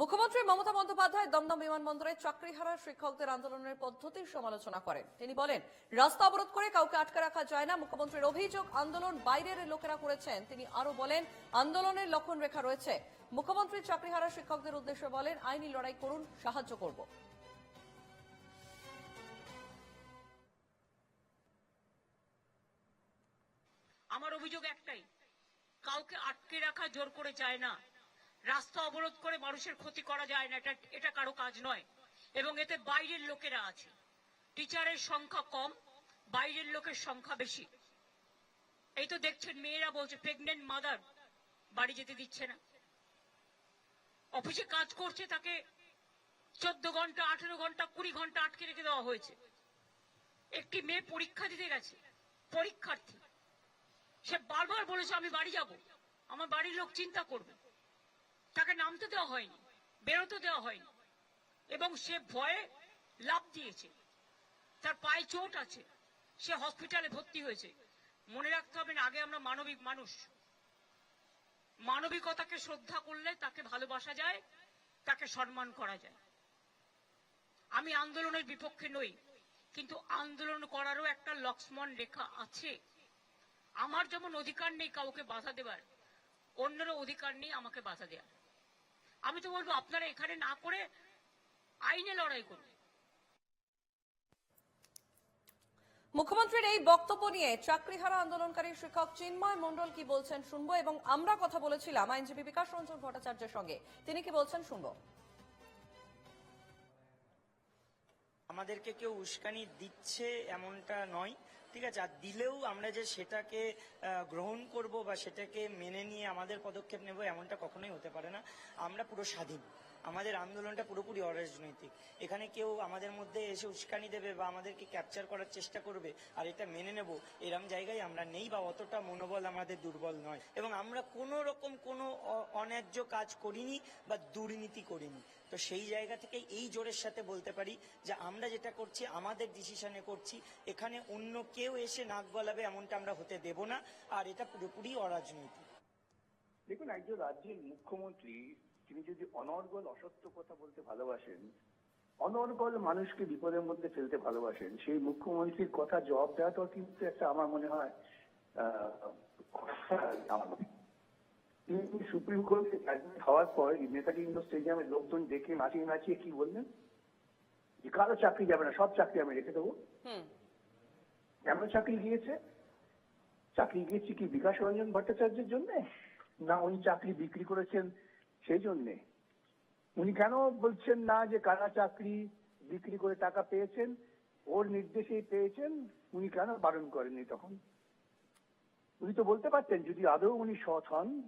মুখ্যমন্ত্রী মমতা বন্দ্যোপাধ্যায় দমদম বিমানবন্দরে চাকরিহারা শিক্ষকদের আন্দোলনের পদ্ধতির সমালোচনা করেন। তিনি বলেন, রাস্তা অবরোধ করে কাউকে আটকে রাখা যায় না। মুখ্যমন্ত্রীর অভিযোগ, আন্দোলন বাইরের লোকেরা করেছেন। তিনি আরও বলেন, আন্দোলনের লক্ষণ রেখা রয়েছে। মুখ্যমন্ত্রী চাকরিহারা শিক্ষকদের উদ্দেশ্যে বলেন, আইনি লড়াই করুন, সাহায্য করব। আমার অভিযোগ একটাই, কাউকে আটকে রাখা জোর করে যায় না। রাস্তা অবরোধ করে মানুষের ক্ষতি করা যায় না, এটা এটা কারও কাজ নয়। এবং এতে বাইরের লোকেরা আছে। টিচারের সংখ্যা কম, বাইরের লোকের সংখ্যা বেশি। এই তো দেখছেন, মেয়েরা বলছে প্রেগনেন্ট মাদার বাড়ি যেতে দিচ্ছে না। অফিসে কাজ করছে, তাকে চোদ্দ ঘণ্টা, আঠেরো ঘণ্টা, কুড়ি ঘণ্টা আটকে রেখে দেওয়া হয়েছে। একটি মেয়ে পরীক্ষা দিতে গেছে, পরীক্ষার্থী। সে বারবার বলেছে, আমি বাড়ি যাব। আমার বাড়ির লোক চিন্তা করবে। তাকে নামতে দেওয়া হয়নি, বেরোতে দেওয়া হয়নি। এবং সে ভয়ে লাভ দিয়েছে। তার পায়ে চোট আছে। সে হসপিটালে ভর্তি হয়েছে। মনে রাখতে হবে না, আগে আমরা মানবিক মানুষ। মানবিকতাকে শ্রদ্ধা করলে তাকে ভালোবাসা যায়, তাকে সম্মান করা যায়। আমি আন্দোলনের বিপক্ষে নই, কিন্তু আন্দোলন করারও একটা লক্ষ্মণ রেখা আছে। আমার যেমন অধিকার নেই কাউকে বাধা দেবার, অন্যেরও অধিকার নেই আমাকে বাধা দেওয়ার আমি তো বলব আপনারা এখানে না করে আইনে লড়াই করুন। মুখ্যমন্ত্রীর এই বক্তব্য নিয়ে চাকরিহারা আন্দোলনকারী শিক্ষক চিন্ময় মণ্ডল কি বলছেন শুনব এবং আমরা কথা বলেছিলাম আইনজীবী বিকাশ রঞ্জন ভট্টাচার্যের সঙ্গে। তিনি কি বলছেন শুনব। আমাদেরকে কেউ উস্কানি দিচ্ছে এমনটা নয়। ঠিক আছে, আর দিলেও আমরা যে সেটাকে গ্রহণ করব বা সেটাকে মেনে নিয়ে আমাদের পদক্ষেপ নেব এমনটা কখনোই হতে পারে না। আমরা পুরো স্বাধীন। আমাদের আন্দোলনটা পুরোপুরি অরাজনৈতিক। এখানে কেউ আমাদের মধ্যে এসে উস্কানি দেবে বা আমাদেরকে ক্যাপচার করার চেষ্টা করবে, আর এটা মেনে নেব, এরম জায়গায় আমরা নেই বা অতটা মনোবল আমাদের দুর্বল নয়। এবং আমরা কোনো রকম কোনো অন্যায্য কাজ করিনি বা দুর্নীতি করিনি। তো সেই জায়গা থেকে এই জোরের সাথে বলতে পারি যে আমরা যেটা করছি আমাদের ডিসিশনে করছি। এখানে অন্য কেউ এসে নাক গলাবে এমনটা আমরা হতে দেব না আর এটা পুরোপুরি অরাজনৈতিক। দেখুন একজন রাজ্যের মুখ্যমন্ত্রী তিনি যদি অনর্গল অসত্য কথা বলতে ভালোবাসেন অনর্গল মানুষকে বিপদের মধ্যে ফেলতে ভালোবাসেন সেই মুখ্যমন্ত্রীর কথা জবাব দেওয়াটাও কিন্তু একটা আমার মনে হয় আহ, তিনি সুপ্রিম কোর্টে অ্যাডমিট হওয়ার পর নেতাজি ইন্ডোর স্টেডিয়ামে লোকজন দেখে নাচিয়ে নাচিয়ে কি বললেন? যে কারও চাকরি যাবে না সব চাকরি আমি রেখে দেবো। হুম। কেন চাকরি গিয়েছে? চাকরি গিয়েছে কি বিকাশ রঞ্জন ভট্টাচার্যের জন্য? না উনি চাকরি বিক্রি করেছেন সেই জন্যে? উনি কেন বলছেন না যে কারা চাকরি বিক্রি করে টাকা পেয়েছেন? ওর নির্দেশেই পেয়েছেন উনি কেন বারণ করেননি তখন? উনি তো বলতে পারতেন যদি আদৌ উনি সৎ হন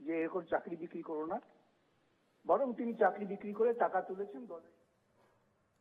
যে এরকম চাকরি বিক্রি করো না। বরং তিনি চাকরি বিক্রি করে টাকা তুলেছেন দলের